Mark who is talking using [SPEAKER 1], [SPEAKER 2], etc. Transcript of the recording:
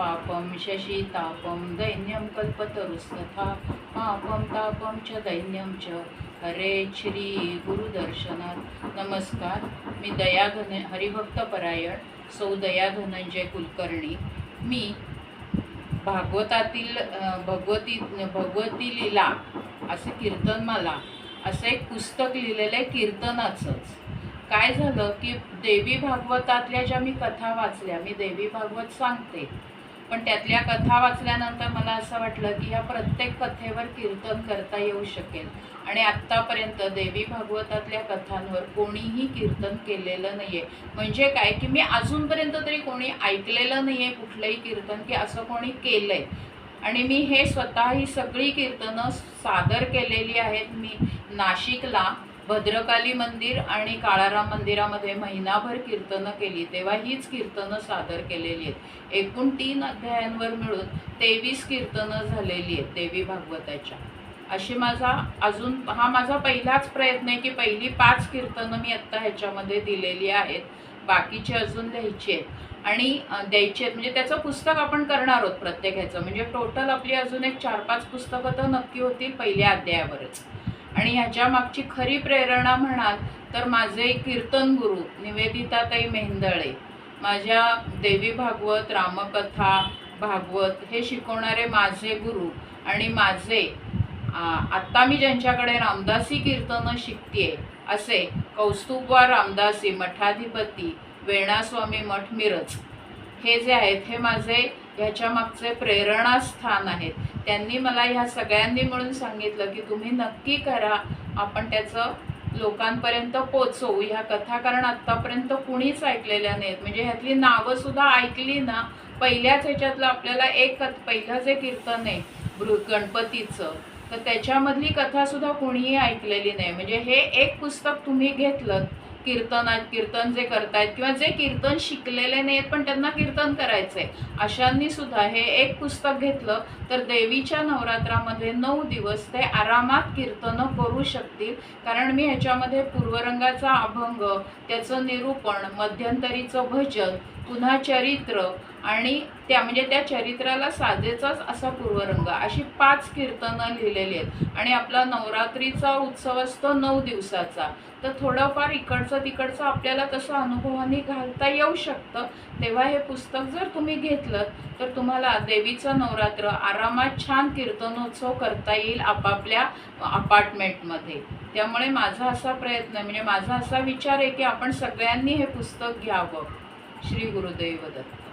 [SPEAKER 1] पापं शशीतापं दैन्यं कल्पतरुस्तथा पापं तापं च दैन्यं च। हरे श्री गुरुदर्शनात। नमस्कार मी दया धन हरिभक्तपरायण सौ दया धनंजय कुलकर्णी। मी भागवतातील भगवती भगवती लीला असे कीर्तनमाला असं एक पुस्तक लिहिलेलं आहे कीर्तनाचंच। काय झालं की देवी भागवतातल्या ज्या मी कथा वाचल्या मी देवी भागवत सांगते। पण त्यातल्या कथा वाचल्यानंतर मला असं वाटलं की ह्या प्रत्येक कथेवर कीर्तन करता येऊ शकेल. आणि आत्तापर्यंत देवी भागवतातल्या कथांवर कोणीही कीर्तन केलेलं नाही आहे म्हणजे काय की मी अजूनपर्यंत तरी कोणी ऐकलेलं नाही आहे कुठलंही कीर्तन की असं कोणी केलं आहे आणि मी हे स्वतः ही सगळी कीर्तनं सादर केलेली आहेत मी नाशिकला. भद्रकाली मंदिर आणि काळाराम मंदिरामध्ये महिनाभर कीर्तनं केली तेव्हा हीच कीर्तनं सादर केलेली आहेत. एकूण तीन अध्यायांवर मिळून तेवीस कीर्तनं झालेली आहेत देवी भागवताच्या. अशी माझा अजून हा माझा पहिलाच प्रयत्न आहे की पहिली पाच कीर्तनं मी आत्ता ह्याच्यामध्ये दिलेली आहेत. बाकीचे अजून द्यायची आहेत. आणि द्यायची आहेत. म्हणजे त्याचं पुस्तक आपण करणार आहोत प्रत्येक ह्याचं. म्हणजे टोटल आपली अजून एक चार पाच पुस्तकं तर नक्की होतील पहिल्या अध्यायावरच. आणि ह्याच्या मागची खरी प्रेरणा म्हणाल तर माझे कीर्तन गुरु निवेदिताताई मेंदळे माझ्या देवी भागवत रामकथा भागवत हे शिकवणारे माझे गुरु आणि माझे आत्ता मी ज्यांच्याकडे रामदासी कीर्तनं शिकते असे कौस्तुभवा रामदासी मठाधिपती वेणास्वामी मठ मिरज. हे जे आहेत हे माझे ह्याच्या मागचे प्रेरणास्थान आहेत. त्यांनी मला ह्या सगळ्यांनी मिळून सांगितलं की तुम्ही नक्की करा. आपण त्याचं लोकांपर्यंत पोचवू. ह्या कथा कारण आत्तापर्यंत कुणीच ऐकलेल्या नाहीत. म्हणजे ह्यातली नावं सुद्धा ऐकली ना पहिल्याच ह्याच्यातलं आपल्याला एक कथ पहिलं जे कीर्तन आहे भृ गणपतीचं. तर त्याच्यामधली कथासुद्धा कुणीही ऐकलेली नाही. म्हणजे हे एक पुस्तक तुम्ही घेतलं कीर्तनात कीर्तन जे करतायत किंवा जे कीर्तन शिकलेले नाहीत पण त्यांना कीर्तन करायचंय. अशांनी सुद्धा हे एक पुस्तक घेतलं तर देवीच्या नवरात्रामध्ये नऊ दिवस ते आरामात कीर्तनं करू शकतील. कारण मी ह्याच्यामध्ये पूर्वरंगाचा अभंग त्याचं निरूपण मध्यंतरीचं भजन पुन्हा चरित्र आणि त्या म्हणजे त्या चरित्राला साजेचाच असा पूर्वरंग अशी पाच कीर्तनं लिहिलेली आहेत. आणि आपला नवरात्रीचा उत्सव असतो नऊ दिवसाचा. तर थोडंफार इकडचं तिकडचं आपल्याला तसं अनुभवाने घालता येऊ शकतं. तेव्हा हे पुस्तक जर तुम्ही घेतलं तर तुम्हाला देवीचं नवरात्र आरामात छान कीर्तनोत्सव करता येईल आपापल्या अपार्टमेंटमध्ये. त्यामुळे माझा असा प्रयत्न आहे म्हणजे माझा असा विचार आहे की आपण सगळ्यांनी हे पुस्तक घ्यावं. श्री गुरुदैव दत्त.